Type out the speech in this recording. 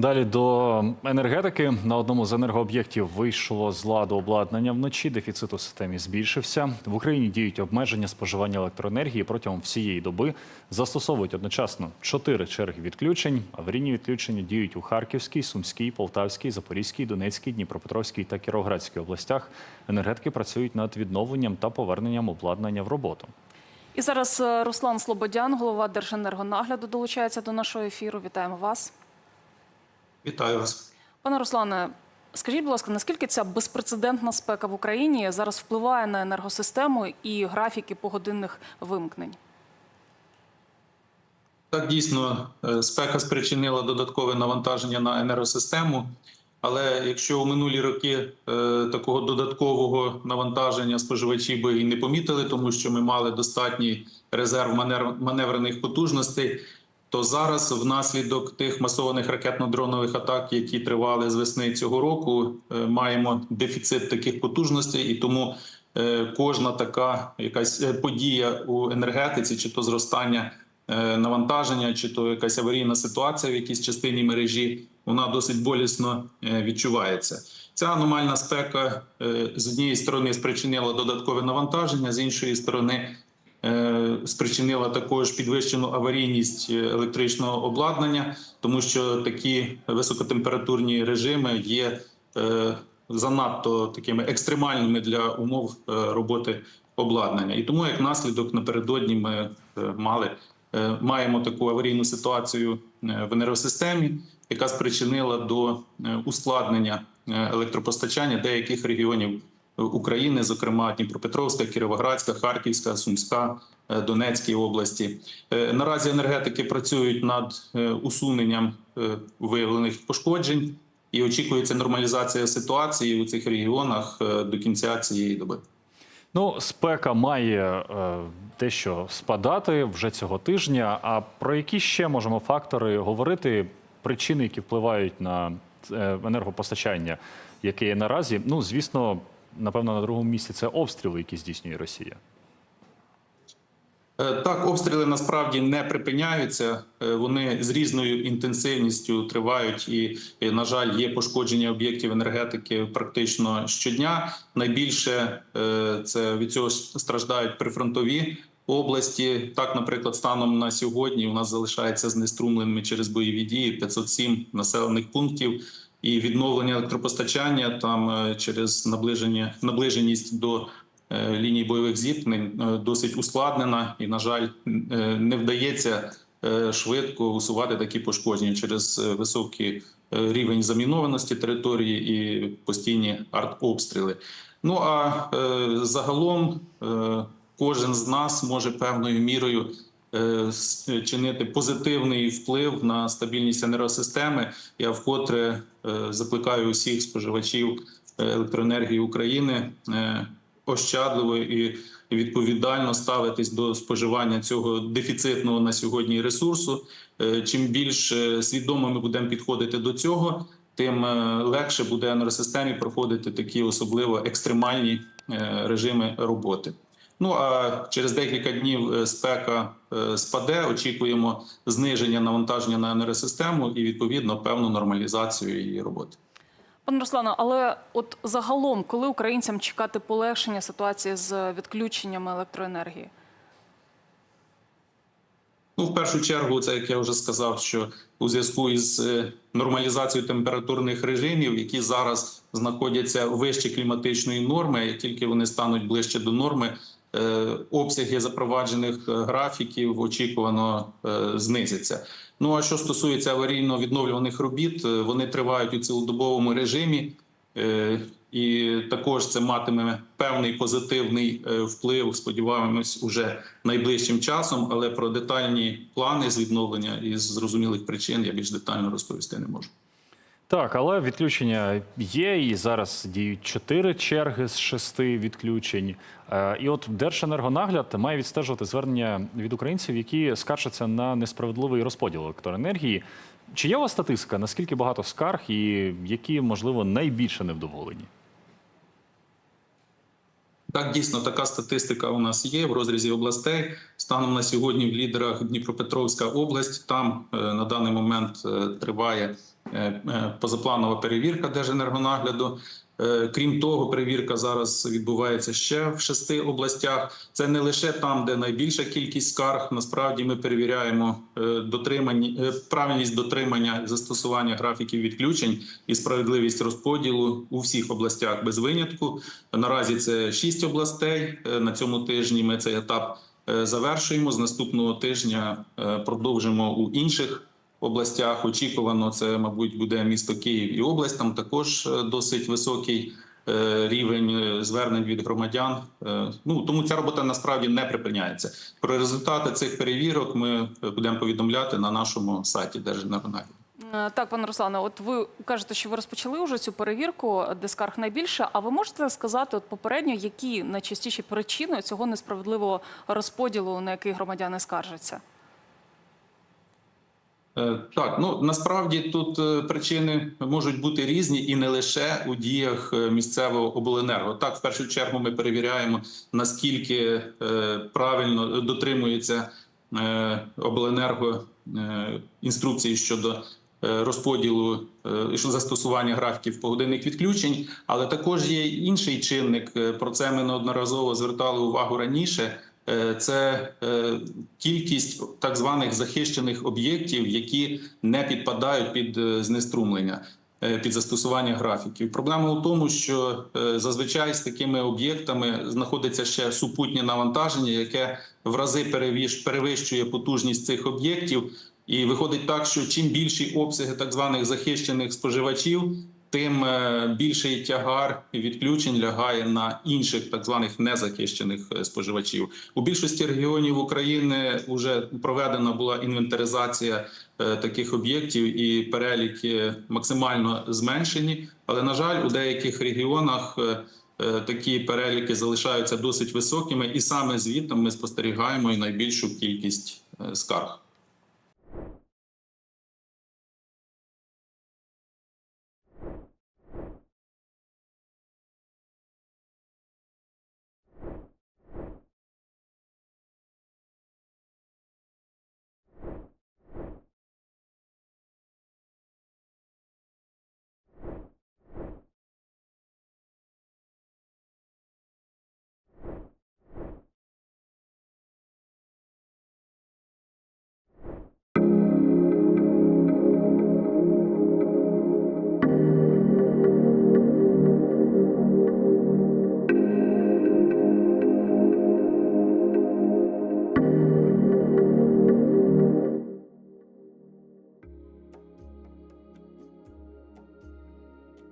Далі до енергетики на одному з енергооб'єктів вийшло з ладу обладнання вночі. Дефіцит у системі збільшився. В Україні діють обмеження споживання електроенергії протягом всієї доби. Застосовують одночасно чотири черги відключень. Аварійні відключення діють у Харківській, Сумській, Полтавській, Запорізькій, Донецькій, Дніпропетровській та Кіровоградській областях. Енергетики працюють над відновленням та поверненням обладнання в роботу. І зараз е, Руслан Слободян, голова Держенергонагляду, долучається до нашого ефіру. Вітаємо вас. Вітаю вас. Пане Руслане, скажіть, будь ласка, наскільки ця безпрецедентна спека в Україні зараз впливає на енергосистему і графіки погодинних вимкнень? Так дійсно е, спека спричинила додаткове навантаження на енергосистему. Але якщо у минулі роки е, такого додаткового навантаження споживачі би і не помітили, тому що ми мали достатній резерв маневрених потужностей, то зараз, внаслідок тих масованих ракетно-дронових атак, які тривали з весни цього року, е, маємо дефіцит таких потужностей, і тому е, кожна така якась е, подія у енергетиці, чи то зростання навантаження, чи то якась аварійна ситуація в якійсь частині мережі, вона досить болісно відчувається. Ця аномальна спека з однієї сторони спричинила додаткове навантаження, з іншої сторони спричинила також підвищену аварійність е, електричного обладнання, тому що такі високотемпературні режими є е, занадто такими екстремальними для умов е, роботи обладнання. І тому, як наслідок, напередодні ми е, мали е, маємо таку аварійну ситуацію е, в енергосистемі, яка спричинила до е, ускладнення е, електропостачання деяких регіонів України, зокрема Дніпропетровська, Кіровоградська, Харківська, Сумська, е, Донецькій області. Е, Наразі енергетики працюють над е, усуненням виявлених пошкоджень і очікується нормалізація ситуації у цих регіонах до кінця цієї доби. Ну, спека має е, дещо спадати вже цього тижня. А про які ще можемо фактори говорити, причини, які впливають на енергопостачання, яке є наразі? Ну, звісно, напевно, на другому місці це обстріли, які здійснює Росія. Е, Так, обстріли насправді не припиняються. Е, Вони з різною інтенсивністю тривають, і, і, на жаль, є пошкодження об'єктів енергетики практично щодня. Найбільше е, це від цього страждають прифронтові області. Так, наприклад, станом на сьогодні у нас залишається знеструмленими через бойові дії 507 населених пунктів. І відновлення електропостачання там е, через наближення наближеність до е, ліній бойових зіткнень е, досить ускладнена, і на жаль, не вдається швидко усувати такі пошкодження через високий рівень замінованості території і постійні артобстріли. Ну а загалом кожен з нас може певною мірою чинити позитивний вплив на стабільність енергосистеми. Я вкотре е, закликаю усіх споживачів е, електроенергії України е, ощадливо і відповідально ставитись до споживання цього дефіцитного на сьогодні ресурсу. Е, Чим більш е, свідомо ми будемо підходити до цього, тим е, легше буде енергосистемі проходити такі особливо екстремальні е, режими роботи. Ну а через декілька днів е, спека е, спаде. Очікуємо зниження навантаження на енергосистему і відповідно певну нормалізацію її роботи. Пане Руслане, але от загалом, коли українцям чекати полегшення ситуації з відключеннями електроенергії? Ну, в першу чергу, це як я вже сказав, що у зв'язку із е, нормалізацією температурних режимів, які зараз знаходяться вище кліматичної норми, як тільки вони стануть ближче до норми, обсяги запроваджених е, графіків очікувано е, знизяться. Ну а що стосується аварійно відновлюваних робіт, е, вони тривають у цілодобовому режимі. Е, І також це матиме певний позитивний е, вплив. Сподіваємось, уже найближчим часом. Але про детальні плани з відновлення із зрозумілих причин я більш детально розповісти не можу. Так, але відключення є, і зараз діють чотири черги з шести відключень. Е, І от Держенергонагляд має відстежувати звернення від українців, які скаржаться на несправедливий розподіл електроенергії. Чи є у вас статистика? Наскільки багато скарг і які, можливо, найбільше невдоволені? Так, дійсно, така статистика у нас є в розрізі областей. Станом на сьогодні в лідерах Дніпропетровська область. Там е, на даний момент е, триває позапланова перевірка Держенергонагляду. Е, Крім того, перевірка зараз відбувається ще в шести областях. Це не лише там, де найбільша кількість скарг. Насправді ми перевіряємо е, дотримання, е, правильність дотримання застосування графіків відключень і справедливість розподілу у всіх областях без винятку. Наразі це шість областей. Е, На цьому тижні ми цей етап е, завершуємо. З наступного тижня е, продовжимо у інших областях. Очікувано, це, мабуть, буде місто Київ і область. Там також е, досить високий е, рівень е, звернень від громадян. Ну тому ця робота насправді не припиняється. Про результати цих перевірок ми будемо повідомляти на нашому сайті Держенергонагляду. Так, пане Руслане, от ви кажете, що ви розпочали вже цю перевірку, де скарг найбільше. А ви можете сказати от попередньо, які найчастіші причини цього несправедливого розподілу, на який громадяни скаржаться? Е, Так, ну насправді тут е, причини можуть бути різні і не лише у діях е, місцевого обленерго. Так, в першу чергу ми перевіряємо наскільки правильно дотримується обленерго інструкції щодо розподілу застосування графіків погодинних відключень. Але також є інший чинник. Про це ми неодноразово звертали увагу раніше. Е, Це е, кількість так званих захищених об'єктів, які не підпадають під е, знеструмлення, під застосування графіків. Проблема у тому, що зазвичай з такими об'єктами знаходиться ще супутнє навантаження, яке в рази перевищує потужність цих об'єктів. І виходить так, що чим більші обсяги так званих захищених споживачів, тим е, більший тягар відключень лягає на інших так званих незахищених е, споживачів. У більшості регіонів України вже проведена була інвентаризація е, таких об'єктів, і переліки максимально зменшені. Але на жаль, у деяких регіонах такі переліки залишаються досить високими, і саме звідти ми спостерігаємо і найбільшу кількість скарг.